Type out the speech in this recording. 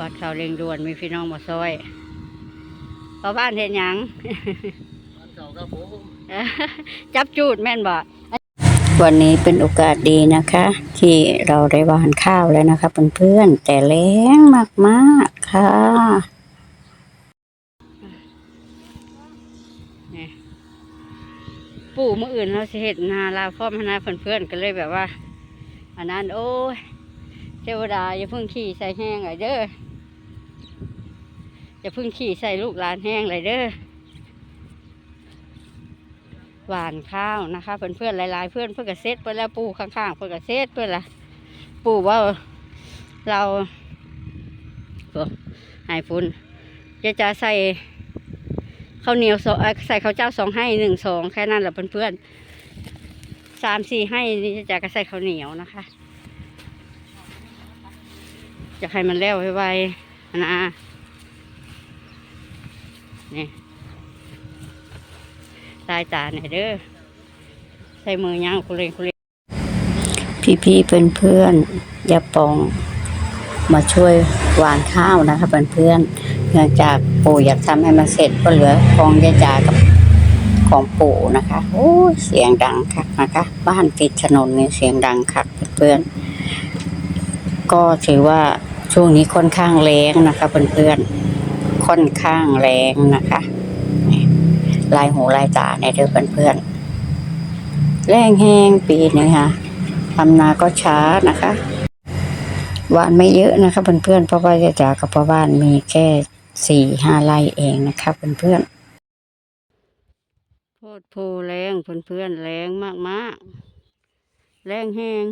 วัดเขาเร่งด่วนมีพี่น้องมาซอยเพราะบ้านเห็นหยังบ้านเก่าครับผมจับจูดแม่นบ่วันนี้เป็นโอกาสดีนะคะ ที่เราได้หวานข้าวแล้วนะคะเพื่อนๆแต่แรงมากๆค่ะนี่ปู่มื่ออื่นเราสิเห็ดนาลาพ่อมนาเพื่อนๆก็เลยแบบว่าอันนั้นโอ้ยเทวดาอย่าเพิ่งขี่ใส่แห้งเลยเด้อ อย่าเพิ่งขี่ใส่ลูกหลานแห้งเลยเด้อหวานข้าวนะคะเพื่อนเพื่อนหลายๆ เพื่อนเพื่อนกระเซ็ตเพื่อนแล้วปู่ข้างๆเพื่อนกระเซ็ตเพื่อนละปู่ว่าเราโอ้หายฟุ้นจะจะใส่ข้าวเหนียวสองใส่ข้าวเจ้าสองให้หนึ่งสองแค่นั้นแหละเพื่อนเพื่อนสามสี่ให้นี่จะจะก็ใส่ข้าวเหนียวนะคะจะให้มันแล้วไวๆนะ นี่ตายตาเนี่ยเด้อใส่มือย่างคุเรงคุเรงพี่พี่เพื่อนเพื่อนอย่าปอง มาช่วยหวานข้าวนะคะเพื่อนเพื่อนเนื่องจากปู่อยากทำให้มันเสร็จก็เหลือฟองยาจากับของปู่นะคะ โอ้เสียงดังคักนะคะ บ้านติดถนนเนี่ยเสียงดังคักเพื่อนก็ถือว่าช่วงนี้ค่อนข้างแรงนะคะเพื่อนๆ ค่อนข้างแรงนะคะลายหูลายตาในเด้อเพื่อนๆแรงแห้งปีนี้ค่ะทำนาก็ช้านะคะหวานไม่เยอะนะคะเพื่อนๆเพราะว่าจะจากกับพ่อบ้านมีแค่สี่ห้าไร่เองนะคะเพื่อนๆโคตรโพแรงเพื่อนๆแรงมากๆ แรงแห้ง